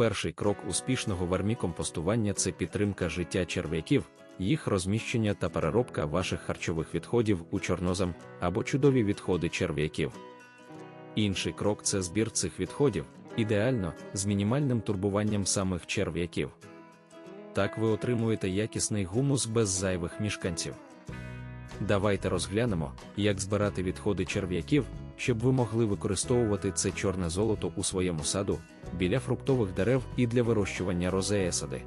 Перший крок успішного вермікомпостування це підтримка життя черв'яків, їх розміщення та переробка ваших харчових відходів у чорнозем або чудові відходи черв'яків. Інший крок це збір цих відходів, ідеально з мінімальним турбуванням самих черв'яків. Так ви отримуєте якісний гумус без зайвих мішканців. Давайте розглянемо, як збирати відходи черв'яків, щоб ви могли використовувати це чорне золото у своєму саду, біля фруктових дерев і для вирощування розеесади.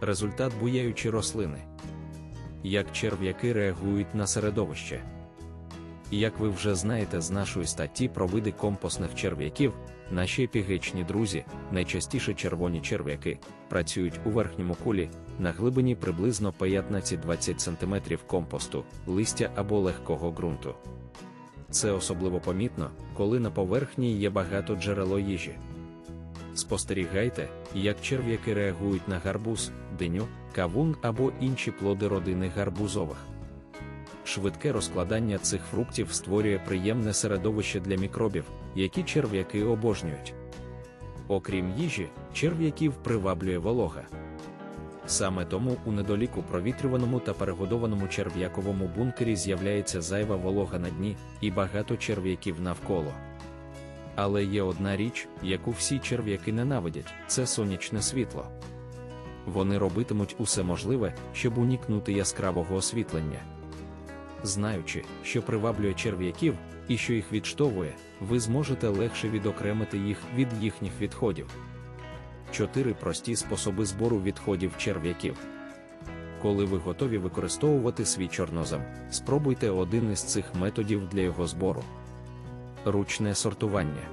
Результат буяючі рослини. Як черв'яки реагують на середовище. Як ви вже знаєте з нашої статті про види компостних черв'яків, наші епігечні друзі, найчастіше червоні черв'яки, працюють у верхньому кулі на глибині приблизно 15-20 см компосту, листя або легкого ґрунту. Це особливо помітно, коли на поверхні є багато джерело їжі. Спостерігайте, як черв'яки реагують на гарбуз, диню, кавун або інші плоди родини гарбузових. Швидке розкладання цих фруктів створює приємне середовище для мікробів, які черв'яки обожнюють. Окрім їжі, черв'яків приваблює волога. Саме тому у недоліку провітрюваному та перегодованому черв'яковому бункері з'являється зайва волога на дні і багато черв'яків навколо. Але є одна річ, яку всі черв'яки ненавидять це сонячне світло. Вони робитимуть усе можливе, щоб уникнути яскравого освітлення. Знаючи, що приваблює черв'яків і що їх відштовує, ви зможете легше відокремити їх від їхніх відходів. Чотири прості способи збору відходів черв'яків. Коли ви готові використовувати свій чорнозем, спробуйте один із цих методів для його збору. Ручне сортування.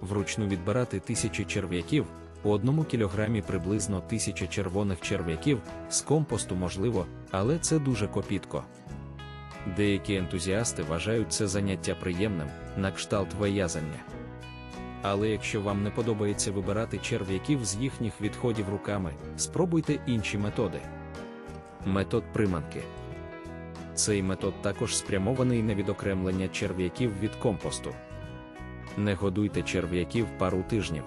Вручну відбирати тисячі черв'яків, у одному кілограмі приблизно тисяча червоних черв'яків з компосту можливо, але це дуже копітко. Деякі ентузіасти вважають це заняття приємним, на кшталт виязання. Але якщо вам не подобається вибирати черв'яків з їхніх відходів руками, спробуйте інші методи. Метод приманки. Цей метод також спрямований на відокремлення черв'яків від компосту. Не годуйте черв'яків пару тижнів.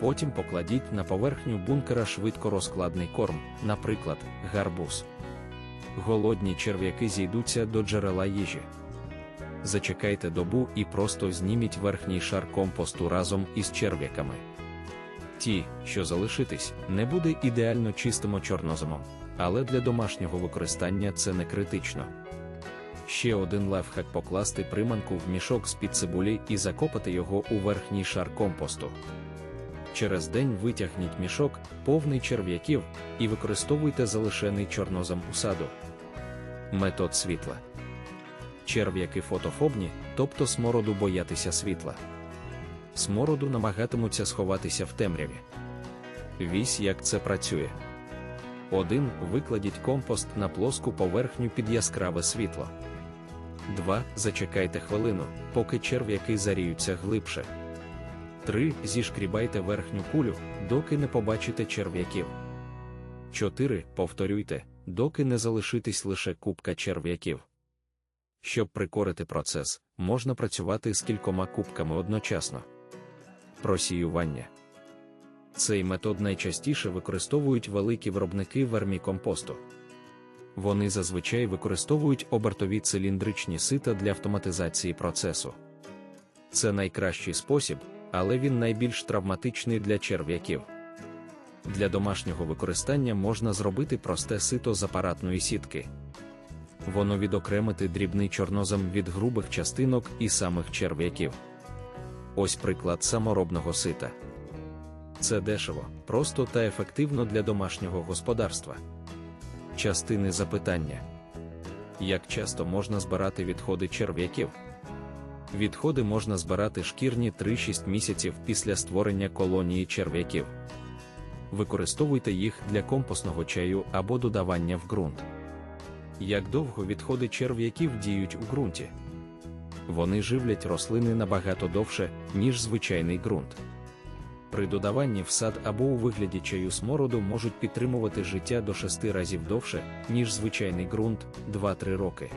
Потім покладіть на поверхню бункера швидкорозкладний корм, наприклад, гарбуз. Голодні черв'яки зійдуться до джерела їжі. Зачекайте добу і просто зніміть верхній шар компосту разом із черв'яками. Ті, що залишитись, не буде ідеально чистим чорноземом, але для домашнього використання це не критично. Ще один лайфхак покласти приманку в мішок з-під цибулі і закопати його у верхній шар компосту. Через день витягніть мішок, повний черв'яків, і використовуйте залишений чорнозем у саду. Метод світла. Черв'яки фотофобні, тобто смороду боятися світла. Смороду намагатимуться сховатися в темряві. Вісь як це працює. 1. Викладіть компост на плоску поверхню під яскраве світло. 2. Зачекайте хвилину, поки черв'яки заріються глибше. 3. Зішкрібайте верхню кулю, доки не побачите черв'яків. 4. Повторюйте, доки не залишитись лише кубка черв'яків. Щоб прикорити процес, можна працювати з кількома кубками одночасно. Просіювання. Цей метод найчастіше використовують великі виробники вермікомпосту. Вони зазвичай використовують обертові циліндричні сита для автоматизації процесу. Це найкращий спосіб, але він найбільш травматичний для черв'яків. Для домашнього використання можна зробити просте сито з апаратної сітки. Воно відокремити дрібний чорнозем від грубих частинок і самих черв'яків. Ось приклад саморобного сита. Це дешево, просто та ефективно для домашнього господарства. Частини запитання: як часто можна збирати відходи черв'яків? Відходи можна збирати шкірні 3-6 місяців після створення колонії черв'яків. Використовуйте їх для компостного чаю або додавання в ґрунт. Як довго відходи черв'яків діють у ґрунті? Вони живлять рослини набагато довше, ніж звичайний ґрунт. При додаванні в сад або у вигляді чаю смороду можуть підтримувати життя до 6 разів довше, ніж звичайний ґрунт 2-3 роки.